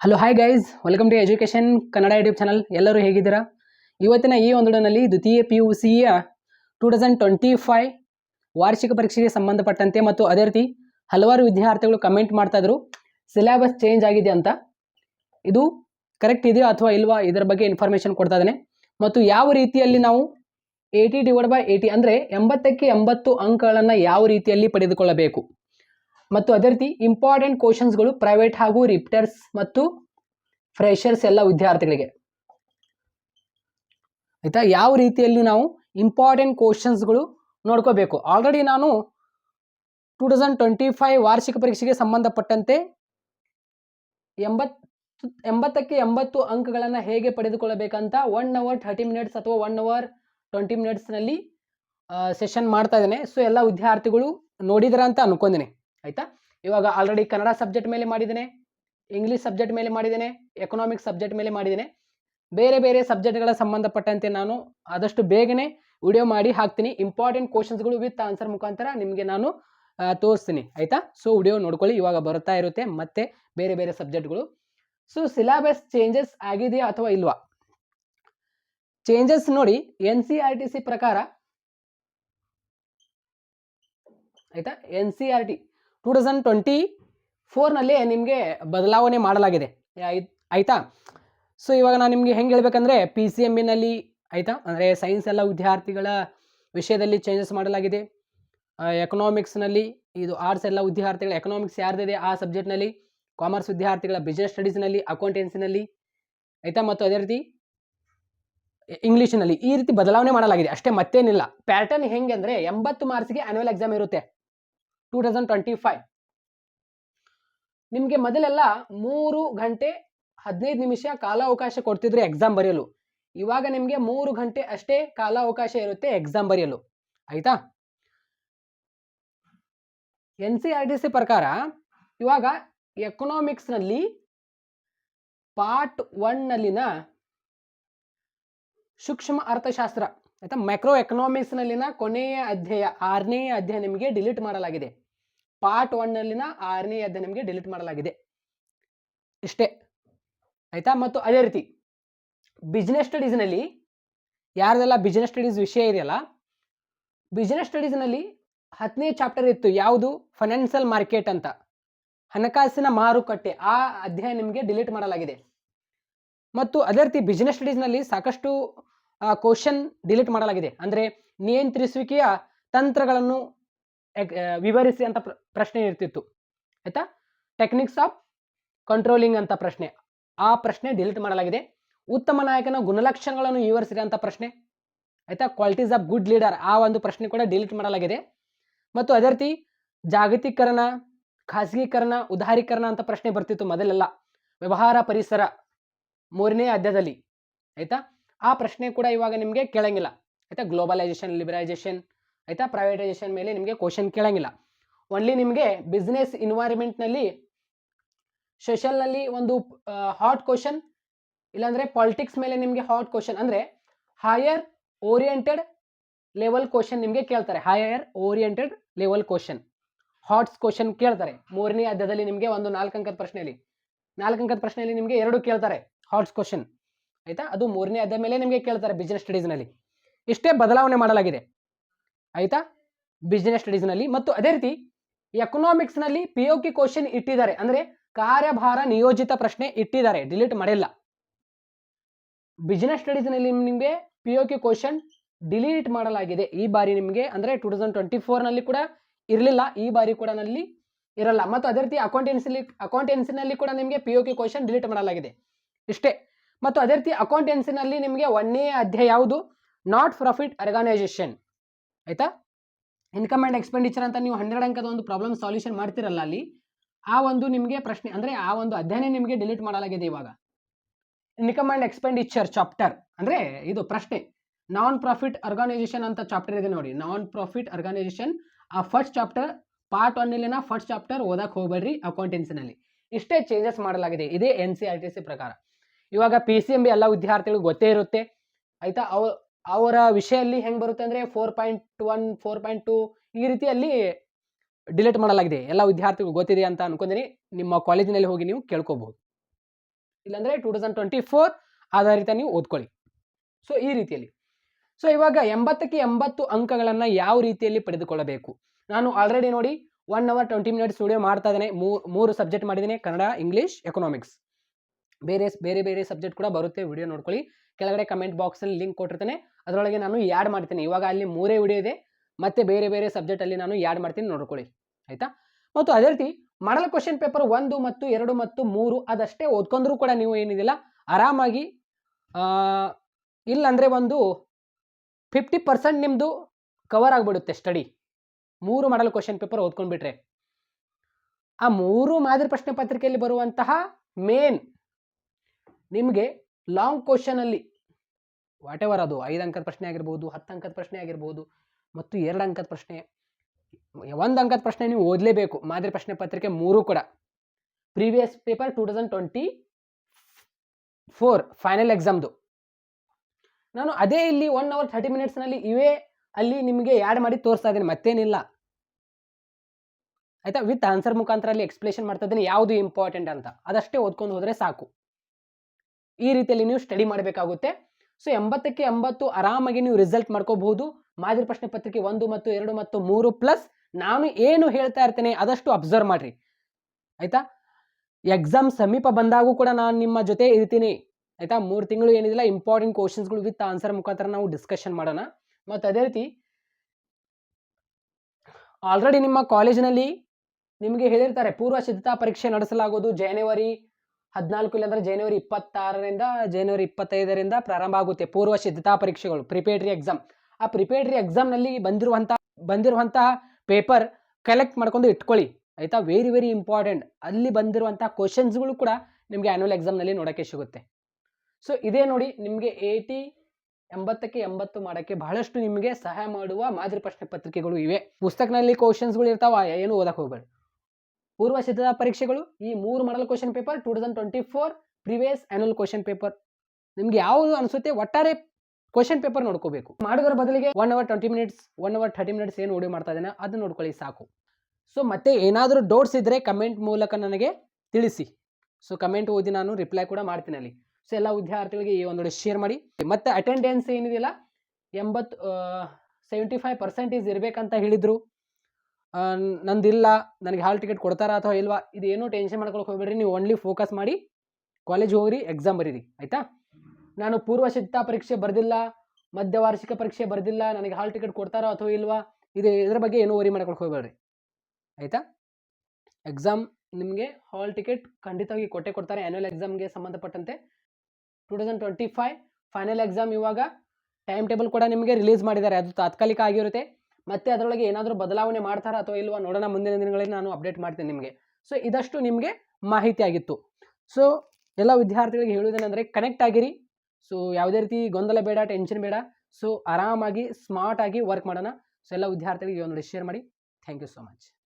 Hello hi guys welcome to education Kannada YouTube channel ಎಲ್ಲರೂ ಹೇಗಿದ್ದೀರಾ? ಇವತ್ತಿನ ಈ ಒಂದೊಡನಲ್ಲಿ ದ್ವಿತೀಯ ಪಿ ಯು ಸಿಯ ಟೂ ತೌಸಂಡ್ ಟ್ವೆಂಟಿ ಫೈ ವಾರ್ಷಿಕ ಪರೀಕ್ಷೆಗೆ ಸಂಬಂಧಪಟ್ಟಂತೆ ಮತ್ತು ಅದೇ ರೀತಿ ಹಲವಾರು ವಿದ್ಯಾರ್ಥಿಗಳು ಕಮೆಂಟ್ ಮಾಡ್ತಾಯಿದ್ರು ಸಿಲೆಬಸ್ ಚೇಂಜ್ ಆಗಿದೆ ಅಂತ. ಇದು ಕರೆಕ್ಟ್ ಇದೆಯಾ ಅಥವಾ ಇಲ್ವಾ ಇದರ ಬಗ್ಗೆ ಇನ್ಫಾರ್ಮೇಷನ್ ಕೊಡ್ತಾ ಇದ್ದಾನೆ. ಮತ್ತು ಯಾವ ರೀತಿಯಲ್ಲಿ ನಾವು ಏಯ್ಟಿ ಡಿವೈಡ್ ಬೈ ಏಯ್ಟಿ ಅಂದರೆ ಎಂಬತ್ತಕ್ಕೆ ಎಂಬತ್ತು ಅಂಕಗಳನ್ನು ಯಾವ ರೀತಿಯಲ್ಲಿ ಪಡೆದುಕೊಳ್ಳಬೇಕು? ಮತ್ತು ಅದೇ ರೀತಿ ಇಂಪಾರ್ಟೆಂಟ್ ಕ್ವಶನ್ಸ್ಗಳು ಪ್ರೈವೇಟ್ ಹಾಗೂ ರಿಪ್ಟರ್ಸ್ ಮತ್ತು ಫ್ರೆಷರ್ಸ್ ಎಲ್ಲ ವಿದ್ಯಾರ್ಥಿಗಳಿಗೆ. ಆಯಿತಾ? ಯಾವ ರೀತಿಯಲ್ಲಿ ನಾವು ಇಂಪಾರ್ಟೆಂಟ್ ಕ್ವಶನ್ಸ್ಗಳು ನೋಡ್ಕೋಬೇಕು? ಆಲ್ರೆಡಿ ನಾನು ಟೂ ತೌಸಂಡ್ ಟ್ವೆಂಟಿ ಫೈವ್ ವಾರ್ಷಿಕ ಪರೀಕ್ಷೆಗೆ ಸಂಬಂಧಪಟ್ಟಂತೆ ಎಂಬತ್ತು, ಎಂಬತ್ತಕ್ಕೆ ಎಂಬತ್ತು ಅಂಕಗಳನ್ನು ಹೇಗೆ ಪಡೆದುಕೊಳ್ಳಬೇಕಂತ ಒನ್ ಅವರ್ ಥರ್ಟಿ ಮಿನಿಟ್ಸ್ ಅಥವಾ ಒನ್ ಅವರ್ ಟ್ವೆಂಟಿ ಮಿನಿಟ್ಸ್ನಲ್ಲಿ ಸೆಷನ್ ಮಾಡ್ತಾ ಇದ್ದೇನೆ. ಸೊ ಎಲ್ಲ ವಿದ್ಯಾರ್ಥಿಗಳು ನೋಡಿದ್ರ ಅಂತ ಅನ್ಕೊಂಡಿನಿ. ಆಯ್ತಾ? ಇವಾಗ ಆಲ್ರೆಡಿ ಕನ್ನಡ ಸಬ್ಜೆಕ್ಟ್ ಮೇಲೆ ಮಾಡಿದ್ದೇನೆ ಇಂಗ್ಲೀಷ್ ಸಬ್ಜೆಕ್ಟ್ ಮೇಲೆ ಮಾಡಿದ್ದೇನೆ ಎಕನಾಮಿಕ್ಸ್ ಸಬ್ಜೆಕ್ಟ್ ಮೇಲೆ ಮಾಡಿದ್ದೇನೆ. ಬೇರೆ ಬೇರೆ ಸಬ್ಜೆಕ್ಟ್ಗಳ ಸಂಬಂಧಪಟ್ಟಂತೆ ನಾನು ಆದಷ್ಟು ಬೇಗನೆ ವಿಡಿಯೋ ಮಾಡಿ ಹಾಕ್ತೀನಿ. ಇಂಪಾರ್ಟೆಂಟ್ ಕ್ವಶನ್ಸ್ಗಳು ವಿತ್ ಆನ್ಸರ್ ಮುಖಾಂತರ ನಿಮಗೆ ನಾನು ತೋರಿಸ್ತೀನಿ. ಆಯಿತಾ? ಸೊ ವಿಡಿಯೋ ನೋಡ್ಕೊಳ್ಳಿ. ಇವಾಗ ಬರ್ತಾ ಇರುತ್ತೆ ಮತ್ತೆ ಬೇರೆ ಬೇರೆ ಸಬ್ಜೆಕ್ಟ್ಗಳು ಸೊ ಸಿಲೆಬಸ್ ಚೇಂಜಸ್ ಆಗಿದೆಯಾ ಅಥವಾ ಇಲ್ವಾ? ಚೇಂಜಸ್ ನೋಡಿ N C R T C ಪ್ರಕಾರ, ಆಯ್ತಾ? N C R T two thousand twenty ಫೋರ್ನಲ್ಲಿ ನಿಮಗೆ ಬದಲಾವಣೆ ಮಾಡಲಾಗಿದೆ. ಆಯಿತಾ? ಸೊ ಇವಾಗ ನಾನು ನಿಮಗೆ ಹೆಂಗೆ ಹೇಳ್ಬೇಕಂದ್ರೆ ಪಿ ಸಿ ಎಂ ಬಿನಲ್ಲಿ ಆಯಿತಾ? ಅಂದರೆ ಸೈನ್ಸ್ ಎಲ್ಲ ವಿದ್ಯಾರ್ಥಿಗಳ ವಿಷಯದಲ್ಲಿ ಚೇಂಜಸ್ ಮಾಡಲಾಗಿದೆ. ಎಕನಾಮಿಕ್ಸ್ನಲ್ಲಿ ಇದು ಆರ್ಟ್ಸ್ ಎಲ್ಲ ವಿದ್ಯಾರ್ಥಿಗಳ ಎಕನಾಮಿಕ್ಸ್ ಯಾರ್ದಿದೆ ಆ ಸಬ್ಜೆಕ್ಟ್ನಲ್ಲಿ ಕಾಮರ್ಸ್ ವಿದ್ಯಾರ್ಥಿಗಳ ಬಿಸ್ನೆಸ್ ಸ್ಟಡೀಸ್ನಲ್ಲಿ ಅಕೌಂಟೆನ್ಸಿನಲ್ಲಿ ಆಯಿತಾ? ಮತ್ತು ಅದೇ ರೀತಿ ಇಂಗ್ಲೀಷಿನಲ್ಲಿ ಈ ರೀತಿ ಬದಲಾವಣೆ ಮಾಡಲಾಗಿದೆ. ಅಷ್ಟೇ ಮತ್ತೇನಿಲ್ಲ. ಪ್ಯಾಟರ್ನ್ ಹೆಂಗೆ ಅಂದರೆ ಎಂಬತ್ತು ಮಾರ್ಕ್ಸ್ಗೆ ಆನ್ಯುವಲ್ ಎಕ್ಸಾಮ್ ಇರುತ್ತೆ. ಟೂ ತೌಸಂಡ್ ಟ್ವೆಂಟಿ ಫೈವ್ ನಿಮಗೆ ಮೊದಲೆಲ್ಲ ಮೂರು ಗಂಟೆ ಹದಿನೈದು ನಿಮಿಷ ಕಾಲಾವಕಾಶ ಕೊಡ್ತಿದ್ರು ಎಕ್ಸಾಮ್ ಬರೆಯಲು. ಇವಾಗ ನಿಮಗೆ ಮೂರು ಗಂಟೆ ಅಷ್ಟೇ ಕಾಲಾವಕಾಶ ಇರುತ್ತೆ ಎಕ್ಸಾಮ್ ಬರೆಯಲು. ಆಯ್ತಾ? N C R T C ಪ್ರಕಾರ ಇವಾಗ ಎಕನಾಮಿಕ್ಸ್ನಲ್ಲಿ ಪಾರ್ಟ್ ಒನ್ನಲ್ಲಿನ ಸೂಕ್ಷ್ಮ ಅರ್ಥಶಾಸ್ತ್ರ ಆಯ್ತಾ? ಮೈಕ್ರೋ ಎಕನಾಮಿಕ್ಸ್ನಲ್ಲಿನ ಕೊನೆಯ ಅಧ್ಯಾಯ, ಆರನೇ ಅಧ್ಯಾಯ ನಿಮಗೆ ಡಿಲೀಟ್ ಮಾಡಲಾಗಿದೆ. ಪಾರ್ಟ್ ಒನ್ನಲ್ಲಿನ ಆರನೇ ಅಧ್ಯಾಯ ನಿಮಗೆ ಡಿಲೀಟ್ ಮಾಡಲಾಗಿದೆ. ಇಷ್ಟೇ. ಆಯಿತಾ? ಮತ್ತು ಅದೇ ರೀತಿ ಬಿಸ್ನೆಸ್ ಸ್ಟಡೀಸ್ನಲ್ಲಿ ಯಾರದೆಲ್ಲ ಬಿಸ್ನೆಸ್ ಸ್ಟಡೀಸ್ ವಿಷಯ ಇದೆಯಲ್ಲ ಬಿಸ್ನೆಸ್ ಸ್ಟಡೀಸ್ನಲ್ಲಿ ಹತ್ತನೇ ಚಾಪ್ಟರ್ ಇತ್ತು, ಯಾವುದು? ಫೈನಾನ್ಷಿಯಲ್ ಮಾರ್ಕೆಟ್ ಅಂತ. ಹಣಕಾಸಿನ ಮಾರುಕಟ್ಟೆ, ಆ ಅಧ್ಯಾಯ ನಿಮಗೆ ಡಿಲೀಟ್ ಮಾಡಲಾಗಿದೆ. ಮತ್ತು ಅದೇ ರೀತಿ ಬಿಸ್ನೆಸ್ ಸ್ಟಡೀಸ್ನಲ್ಲಿ ಸಾಕಷ್ಟು ಕ್ವಶನ್ ಡಿಲೀಟ್ ಮಾಡಲಾಗಿದೆ. ಅಂದರೆ ನಿಯಂತ್ರಿಸುವಿಕೆಯ ತಂತ್ರಗಳನ್ನು ವಿವರಿಸಿ ಅಂತ ಪ್ರ- ಪ್ರಶ್ನೆ ಇರ್ತಿತ್ತು. ಆಯ್ತಾ? ಟೆಕ್ನಿಕ್ಸ್ ಆಫ್ ಕಂಟ್ರೋಲಿಂಗ್ ಅಂತ ಪ್ರಶ್ನೆ. ಆ ಪ್ರಶ್ನೆ ಡಿಲೀಟ್ ಮಾಡಲಾಗಿದೆ. ಉತ್ತಮ ನಾಯಕನ ಗುಣಲಕ್ಷಣಗಳನ್ನು ವಿವರಿಸಿರಿ ಅಂತ ಪ್ರಶ್ನೆ. ಆಯ್ತಾ? ಕ್ವಾಲಿಟೀಸ್ ಆಫ್ ಗುಡ್ ಲೀಡರ್ ಆ ಒಂದು ಪ್ರಶ್ನೆ ಕೂಡ ಡಿಲೀಟ್ ಮಾಡಲಾಗಿದೆ. ಮತ್ತು ಅದೇ ರೀತಿ ಜಾಗತೀಕರಣ, ಖಾಸಗೀಕರಣ, ಉದಾರೀಕರಣ ಅಂತ ಪ್ರಶ್ನೆ ಬರ್ತಿತ್ತು ಮೊದಲೆಲ್ಲ. ವ್ಯವಹಾರ ಪರಿಸರ ಮೂರನೇ ಅಧ್ಯಾಯದಲ್ಲಿ. ಆಯ್ತಾ? ಆ ಪ್ರಶ್ನೆ ಕೂಡ ಇವಾಗ ನಿಮಗೆ ಕೇಳಂಗಿಲ್ಲ. ಆಯಿತಾ? ಗ್ಲೋಬಲೈಸೇಷನ್ ಲಿಬರೈಸೇಷನ್ ಆಯಿತಾ? ಪ್ರೈವೇಟೈಸೇಷನ್ ಮೇಲೆ ನಿಮಗೆ ಕ್ವಶನ್ ಕೇಳಂಗಿಲ್ಲ. ಓನ್ಲಿ ನಿಮಗೆ ಬಿಸ್ನೆಸ್ ಇನ್ವೈರ್ಮೆಂಟ್ನಲ್ಲಿ ಸೋಷಲ್ನಲ್ಲಿ ಒಂದು ಹಾಟ್ ಕ್ವಶನ್ ಇಲ್ಲಾಂದರೆ ಪಾಲಿಟಿಕ್ಸ್ ಮೇಲೆ ನಿಮಗೆ ಹಾಟ್ ಕ್ವಶನ್ ಅಂದರೆ ಹೈಯರ್ ಓರಿಯೆಂಟೆಡ್ ಲೆವೆಲ್ ಕ್ವಶನ್ ನಿಮಗೆ ಕೇಳ್ತಾರೆ. Higher oriented level question HOTS question ಕೇಳ್ತಾರೆ. ಮೂರನೇ ಅಧ್ಯದಲ್ಲಿ ನಿಮಗೆ ಒಂದು ನಾಲ್ಕು ಅಂಕದ ಪ್ರಶ್ನೆಯಲ್ಲಿ. ನಾಲ್ಕು ಅಂಕದ ಪ್ರಶ್ನೆಯಲ್ಲಿ ನಿಮಗೆ ಎರಡು ಕೇಳ್ತಾರೆ. ಹಾಟ್ಸ್ ಕ್ವಶನ್ ಆಯ್ತಾ? ಅದು ಮೂರನೇ ಅಧ್ಯಾಯ ಮೇಲೆ ನಿಮಗೆ ಕೇಳ್ತಾರೆ ಬಿಸ್ನೆಸ್ ಸ್ಟಡೀಸ್ನಲ್ಲಿ ಇಷ್ಟೇ ಬದಲಾವಣೆ ಮಾಡಲಾಗಿದೆ. ಆಯಿತಾ? ಬಿಸ್ನೆಸ್ ಸ್ಟಡೀಸ್ನಲ್ಲಿ ಮತ್ತು ಅದೇ ರೀತಿ ಎಕನಾಮಿಕ್ಸ್ನಲ್ಲಿ ಪಿ ಒ ಕಿ ಕ್ವಶನ್ ಇಟ್ಟಿದ್ದಾರೆ. ಅಂದರೆ ಕಾರ್ಯಭಾರ ನಿಯೋಜಿತ ಪ್ರಶ್ನೆ ಇಟ್ಟಿದ್ದಾರೆ. ಡಿಲೀಟ್ ಮಾಡಿಲ್ಲ. ಬಿಸ್ನೆಸ್ ಸ್ಟಡೀಸ್ನಲ್ಲಿ ನಿಮಗೆ ಪಿ ಒ ಕಿ ಕ್ವಶನ್ ಡಿಲೀಟ್ ಮಾಡಲಾಗಿದೆ. ಈ ಬಾರಿ ನಿಮಗೆ ಅಂದರೆ ಟೂ ತೌಸಂಡ್ ಟ್ವೆಂಟಿ ಫೋರ್ನಲ್ಲಿ ಕೂಡ ಇರಲಿಲ್ಲ. ಈ ಬಾರಿ ಕೂಡ ನಲ್ಲಿ ಇರಲ್ಲ. ಮತ್ತು ಅದೇ ರೀತಿ ಅಕೌಂಟೆನ್ಸಿಲಿ ಅಕೌಂಟೆನ್ಸಿನಲ್ಲಿ ಕೂಡ ನಿಮಗೆ ಪಿ ಒ ಕ್ವಶನ್ ಡಿಲೀಟ್ ಮಾಡಲಾಗಿದೆ. ಇಷ್ಟೇ. ಮತ್ತು ಅದೇ ರೀತಿ ಅಕೌಂಟೆನ್ಸಿನಲ್ಲಿ ನಿಮಗೆ ಒಂದನೇ ಅಧ್ಯಾಯ ಯಾವುದು? ನಾಟ್ ಪ್ರಾಫಿಟ್ ಆರ್ಗನೈಸೇಷನ್ ಆಯಿತಾ? ಇನ್ಕಮ್ ಆ್ಯಂಡ್ ಎಕ್ಸ್ಪೆಂಡಿಚರ್ ಅಂತ ನೀವು ಹನ್ನೆರಡು ಅಂಕದ ಒಂದು ಪ್ರಾಬ್ಲಮ್ ಸಾಲ್ಯೂಷನ್ ಮಾಡ್ತಿರಲ್ಲ ಅಲ್ಲಿ, ಆ ಒಂದು ನಿಮಗೆ ಪ್ರಶ್ನೆ, ಅಂದರೆ ಆ ಒಂದು ಅಧ್ಯಯನ ನಿಮಗೆ ಡಿಲೀಟ್ ಮಾಡಲಾಗಿದೆ ಇವಾಗ. ಇನ್ಕಮ್ ಆ್ಯಂಡ್ ಎಕ್ಸ್ಪೆಂಡಿಚರ್ ಚಾಪ್ಟರ್ ಅಂದರೆ ಇದು ಪ್ರಶ್ನೆ. ನಾನ್ ಪ್ರಾಫಿಟ್ ಆರ್ಗನೈಸೇಷನ್ ಅಂತ ಚಾಪ್ಟರ್ ಇದೆ ನೋಡಿ. ನಾನ್ ಪ್ರಾಫಿಟ್ ಆರ್ಗನೈಸೇಷನ್ ಆ ಫಸ್ಟ್ ಚಾಪ್ಟರ್ ಪಾರ್ಟ್ ಒನ್ನಲ್ಲಿನ ಫಸ್ಟ್ ಚಾಪ್ಟರ್ ಓದಕ್ಕೆ ಹೋಗ್ಬೇಡ್ರಿ ಅಕೌಂಟೆನ್ಸಿನಲ್ಲಿ. ಇಷ್ಟೇ ಚೇಂಜಸ್ ಮಾಡಲಾಗಿದೆ. ಇದೇ N C R T C ಪ್ರಕಾರ. ಇವಾಗ ಪಿ ಸಿ ಎಂ ಬಿ ಎಲ್ಲ ವಿದ್ಯಾರ್ಥಿಗಳು ಗೊತ್ತೇ ಇರುತ್ತೆ. ಆಯ್ತಾ? ಅವ, ಅವರ ವಿಷಯದಲ್ಲಿ ಹೆಂಗೆ ಬರುತ್ತೆ ಅಂದರೆ four point one four point two ಈ ರೀತಿಯಲ್ಲಿ ಡಿಲೀಟ್ ಮಾಡಲಾಗಿದೆ. ಎಲ್ಲ ವಿದ್ಯಾರ್ಥಿಗಳು ಗೊತ್ತಿದೆ ಅಂತ ಅನ್ಕೊಂಡಿನಿ ನಿಮ್ಮ ಕಾಲೇಜಿನಲ್ಲಿ ಹೋಗಿ ನೀವು ಕೇಳ್ಕೋಬಹುದು ಇಲ್ಲಾಂದರೆ ಟೂ ತೌಸಂಡ್ ಟ್ವೆಂಟಿ ಫೋರ್ ಆಧಾರಿತ ನೀವು ಓದ್ಕೊಳ್ಳಿ. ಸೊ ಈ ರೀತಿಯಲ್ಲಿ. ಸೊ ಇವಾಗ ಎಂಬತ್ತಕ್ಕೆ ಎಂಬತ್ತು ಅಂಕಗಳನ್ನು ಯಾವ ರೀತಿಯಲ್ಲಿ ಪಡೆದುಕೊಳ್ಳಬೇಕು? ನಾನು ಆಲ್ರೆಡಿ ನೋಡಿ one hour twenty minutes studio ಮಾಡ್ತಾ ಇದ್ದೇನೆ. ಮೂರು ಸಬ್ಜೆಕ್ಟ್ ಮಾಡಿದ್ದೀನಿ. ಕನ್ನಡ ಇಂಗ್ಲೀಷ್ ಎಕನಾಮಿಕ್ಸ್ ಬೇರೆ ಬೇರೆ ಬೇರೆ ಸಬ್ಜೆಕ್ಟ್ ಕೂಡ ಬರುತ್ತೆ ವಿಡಿಯೋ ನೋಡ್ಕೊಳ್ಳಿ. ಕೆಳಗಡೆ ಕಮೆಂಟ್ ಬಾಕ್ಸಲ್ಲಿ ಲಿಂಕ್ ಕೊಟ್ಟಿರ್ತೇನೆ. ಅದರೊಳಗೆ ನಾನು ಆ್ಯಡ್ ಮಾಡ್ತೀನಿ. ಇವಾಗ ಅಲ್ಲಿ ಮೂರೇ ವಿಡಿಯೋ ಇದೆ. ಮತ್ತೆ ಬೇರೆ ಬೇರೆ ಸಬ್ಜೆಕ್ಟಲ್ಲಿ ನಾನು ಆ್ಯಡ್ ಮಾಡ್ತೀನಿ ನೋಡ್ಕೊಳ್ಳಿ. ಆಯಿತಾ? ಮತ್ತು ಅದೇ ರೀತಿ ಮಾಡಲ್ ಕ್ವಶನ್ ಪೇಪರ್ ಒಂದು ಮತ್ತು ಎರಡು ಮತ್ತು ಮೂರು ಅದಷ್ಟೇ ಓದ್ಕೊಂಡ್ರೂ ಕೂಡ ನೀವು ಏನಿದಿಲ್ಲ. ಆರಾಮಾಗಿ ಇಲ್ಲಂದರೆ ಒಂದು ಫಿಫ್ಟಿ ಪರ್ಸೆಂಟ್ ನಿಮ್ಮದು ಕವರ್ ಆಗಿಬಿಡುತ್ತೆ ಸ್ಟಡಿ ಮೂರು ಮಾಡಲ್ ಕ್ವಶನ್ ಪೇಪರ್ ಓದ್ಕೊಂಡ್ಬಿಟ್ರೆ. ಆ ಮೂರು ಮಾದರಿ ಪ್ರಶ್ನೆ ಪತ್ರಿಕೆಯಲ್ಲಿ ಬರುವಂತಹ ಮೇನ್ ನಿಮಗೆ ಲಾಂಗ್ ಕ್ವಶನಲ್ಲಿ ವಾಟ್ ಎವರ್ ಅದು ಐದು ಅಂಕದ ಪ್ರಶ್ನೆ ಆಗಿರ್ಬೋದು, ಹತ್ತು ಅಂಕದ ಪ್ರಶ್ನೆ ಆಗಿರ್ಬೋದು ಮತ್ತು ಎರಡು ಅಂಕದ ಪ್ರಶ್ನೆ, ಒಂದು ಅಂಕದ ಪ್ರಶ್ನೆ ನೀವು ಓದಲೇಬೇಕು. ಮಾದರಿ ಪ್ರಶ್ನೆ ಪತ್ರಿಕೆ ಮೂರು ಕೂಡ. Previous paper two thousand twenty four final ಎಕ್ಸಾಮ್ದು ನಾನು ಅದೇ ಇಲ್ಲಿ ಒನ್ ಅವರ್ ಥರ್ಟಿ ಮಿನಿಟ್ಸ್ನಲ್ಲಿ ಇವೇ ಅಲ್ಲಿ ನಿಮಗೆ ಯಾಡ್ ಮಾಡಿ ತೋರಿಸ್ತಾ ಇದ್ದೀನಿ. ಮತ್ತೇನಿಲ್ಲ. ಆಯಿತಾ? ವಿತ್ ಆನ್ಸರ್ ಮುಖಾಂತರ ಅಲ್ಲಿ ಎಕ್ಸ್ಪ್ಲೇಷನ್ ಮಾಡ್ತಾ ಇದ್ದೀನಿ. ಯಾವುದು ಇಂಪಾರ್ಟೆಂಟ್ ಅಂತ. ಅದಷ್ಟೇ ಓದ್ಕೊಂಡು ಹೋದರೆ ಸಾಕು. ಈ ರೀತಿಯಲ್ಲಿ ನೀವು ಸ್ಟಡಿ ಮಾಡಬೇಕಾಗುತ್ತೆ. ಸೊ ಎಂಬತ್ತಕ್ಕೆ ಎಂಬತ್ತು ಆರಾಮಾಗಿ ನೀವು ರಿಸಲ್ಟ್ ಮಾಡ್ಕೋಬಹುದು. ಮಾದರಿ ಪ್ರಶ್ನೆ ಪತ್ರಿಕೆ ಒಂದು ಮತ್ತು ಎರಡು ಮತ್ತು ಮೂರು ಪ್ಲಸ್ ನಾನು ಏನು ಹೇಳ್ತಾ ಇರ್ತೇನೆ ಅದಷ್ಟು ಅಬ್ಸರ್ವ್ ಮಾಡ್ರಿ. ಆಯ್ತಾ? ಎಕ್ಸಾಮ್ ಸಮೀಪ ಬಂದಾಗೂ ಕೂಡ ನಾನು ನಿಮ್ಮ ಜೊತೆ ಇರ್ತೀನಿ. ಆಯ್ತಾ? ಮೂರು ತಿಂಗಳು ಏನಿದಿಲ್ಲ ಇಂಪಾರ್ಟೆಂಟ್ ಕ್ವಶನ್ಸ್ಗಳು ವಿತ್ ಆನ್ಸರ್ ಮುಖಾಂತರ ನಾವು ಡಿಸ್ಕಷನ್ ಮಾಡೋಣ. ಮತ್ತು ಅದೇ ರೀತಿ ಆಲ್ರೆಡಿ ನಿಮ್ಮ ಕಾಲೇಜಿನಲ್ಲಿ ನಿಮಗೆ ಹೇಳಿರ್ತಾರೆ ಪೂರ್ವ ಸಿದ್ಧತಾ ಪರೀಕ್ಷೆ ನಡೆಸಲಾಗುವುದು ಜನವರಿ ಹದಿನಾಲ್ಕು ಇಲ್ಲಾಂದ್ರೆ ಜನವರಿ ಇಪ್ಪತ್ತಾರರಿಂದ ಜನವರಿ ಇಪ್ಪತ್ತೈದರಿಂದ ಪ್ರಾರಂಭ ಆಗುತ್ತೆ ಪೂರ್ವ ಸಿದ್ಧತಾ ಪರೀಕ್ಷೆಗಳು ಪ್ರಿಪೇಟ್ರಿ ಎಕ್ಸಾಮ್ ಆ ಪ್ರಿಪೇಟ್ರಿ ಎಕ್ಸಾಮ್ನಲ್ಲಿ ಬಂದಿರುವಂಥ ಬಂದಿರುವಂತಹ ಪೇಪರ್ ಕಲೆಕ್ಟ್ ಮಾಡ್ಕೊಂಡು ಇಟ್ಕೊಳ್ಳಿ, ಆಯಿತಾ? ವೆರಿ ವೆರಿ ಇಂಪಾರ್ಟೆಂಟ್ ಅಲ್ಲಿ ಬಂದಿರುವಂಥ ಕ್ವಶನ್ಸ್ಗಳು ಕೂಡ ನಿಮಗೆ ಆ್ಯನ್ಯುವಲ್ ಎಕ್ಸಾಮ್ನಲ್ಲಿ ನೋಡೋಕ್ಕೆ ಸಿಗುತ್ತೆ. ಸೊ ಇದೇ ನೋಡಿ ನಿಮಗೆ ಏಯ್ಟಿ ಎಂಬತ್ತಕ್ಕೆ ಎಂಬತ್ತು ಮಾಡೋಕ್ಕೆ ಬಹಳಷ್ಟು ನಿಮಗೆ ಸಹಾಯ ಮಾಡುವ ಮಾದರಿ ಪ್ರಶ್ನೆ ಪತ್ರಿಕೆಗಳು ಇವೆ. ಪುಸ್ತಕನಲ್ಲಿ ಕ್ವಶನ್ಸ್ಗಳು ಇರ್ತಾವ, ಏನು ಓದಕ್ಕೆ ಹೋಗ್ಬೇಡಿ. ಪೂರ್ವ ಸಿದ್ಧತಾ ಪರೀಕ್ಷೆಗಳು ಈ ಮೂರು model question paper two thousand twenty four previous annual question paper ನಿಮ್ಗೆ ಯಾವುದು ಅನಿಸುತ್ತೆ ಒಟ್ಟಾರೆ ಕ್ವಶನ್ ಪೇಪರ್ ನೋಡ್ಕೋಬೇಕು. ಮಾಡೋದ್ರ ಬದಲಿಗೆ one hour twenty minutes one hour thirty minutes ಏನು ಓಡಿ ಮಾಡ್ತಾ ಇದ್ದಾನೆ ಅದನ್ನ ನೋಡ್ಕೊಳ್ಳಿ ಸಾಕು. ಸೊ ಮತ್ತೆ ಏನಾದರೂ ಡೌಟ್ಸ್ ಇದ್ದರೆ ಕಮೆಂಟ್ ಮೂಲಕ ನನಗೆ ತಿಳಿಸಿ. ಸೊ ಕಮೆಂಟ್ ಓದಿ ನಾನು ರಿಪ್ಲೈ ಕೂಡ ಮಾಡ್ತೀನಿ ಅಲ್ಲಿ. ಸೊ ಎಲ್ಲ ವಿದ್ಯಾರ್ಥಿಗಳಿಗೆ ಈ ಒಂದು ಶೇರ್ ಮಾಡಿ. ಮತ್ತೆ ಅಟೆಂಡೆನ್ಸ್ ಏನಿದೆಯಲ್ಲ? ಎಂಬತ್ತು ಸೆವೆಂಟಿ ಫೈವ್ ಪರ್ಸೆಂಟೇಜ್ ಇರಬೇಕಂತ ಹೇಳಿದರು. ನಂದಿಲ್ಲ, ನನಗೆ ಹಾಲ್ ಟಿಕೆಟ್ ಕೊಡ್ತಾರಾ ಅಥವಾ ಇಲ್ವಾ? ಇದೇನು ಟೆನ್ಷನ್ ಮಾಡ್ಕೊಳಕ್ಕೆ ಹೋಗ್ಬೇಡ್ರಿ. ನೀವು ಓನ್ಲಿ ಫೋಕಸ್ ಮಾಡಿ ಕಾಲೇಜ್ ಹೋಗ್ರಿ ಎಕ್ಸಾಮ್ ಬರೀರಿ, ಆಯಿತಾ? ನಾನು ಪೂರ್ವ ಸಿದ್ಧತಾ ಪರೀಕ್ಷೆ ಬರೆದಿಲ್ಲ ಮಧ್ಯವಾರ್ಷಿಕ ಪರೀಕ್ಷೆ ಬರೆದಿಲ್ಲ, ನನಗೆ ಹಾಲ್ ಟಿಕೆಟ್ ಕೊಡ್ತಾರೋ ಅಥವಾ ಇಲ್ವಾ? ಇದು ಇದ್ರ ಬಗ್ಗೆ ಏನೂ ವರಿ ಮಾಡ್ಕೊಳಕ್ಕೆ ಹೋಗ್ಬೇಡ್ರಿ, ಆಯಿತಾ? ಎಕ್ಸಾಮ್ ನಿಮಗೆ ಹಾಲ್ ಟಿಕೆಟ್ ಖಂಡಿತವಾಗಿ ಕೊಟ್ಟೆ ಕೊಡ್ತಾರೆ. ಆ್ಯನ್ಯುವಲ್ ಎಕ್ಸಾಮ್ಗೆ ಸಂಬಂಧಪಟ್ಟಂತೆ two thousand twenty five final exam ಇವಾಗ ಟೈಮ್ ಟೇಬಲ್ ಕೂಡ ನಿಮಗೆ ರಿಲೀಸ್ ಮಾಡಿದ್ದಾರೆ. ಅದು ತಾತ್ಕಾಲಿಕ ಆಗಿರುತ್ತೆ. ಮತ್ತೆ ಅದರೊಳಗೆ ಏನಾದರೂ ಬದಲಾವಣೆ ಮಾಡ್ತಾರಾ ಅಥವಾ ಇಲ್ವಾ ನೋಡೋಣ, ಮುಂದಿನ ದಿನಗಳಲ್ಲಿ ನಾನು ಅಪ್ಡೇಟ್ ಮಾಡ್ತೀನಿ ನಿಮಗೆ. ಸೊ ಇದಷ್ಟು ನಿಮಗೆ ಮಾಹಿತಿ ಆಗಿತ್ತು. ಸೊ ಎಲ್ಲ ವಿದ್ಯಾರ್ಥಿಗಳಿಗೆ ಹೇಳುವುದೇನೆಂದರೆ ಕನೆಕ್ಟ್ ಆಗಿರಿ. ಸೊ ಯಾವುದೇ ರೀತಿ ಗೊಂದಲ ಬೇಡ ಟೆನ್ಷನ್ ಬೇಡ. ಸೊ ಆರಾಮಾಗಿ ಸ್ಮಾರ್ಟ್ ಆಗಿ ವರ್ಕ್ ಮಾಡೋಣ. ಸೊ ಎಲ್ಲ ವಿದ್ಯಾರ್ಥಿಗಳಿಗೆ ಒಂದು ಶೇರ್ ಮಾಡಿ ಥ್ಯಾಂಕ್ ಯು ಸೊ ಮಚ್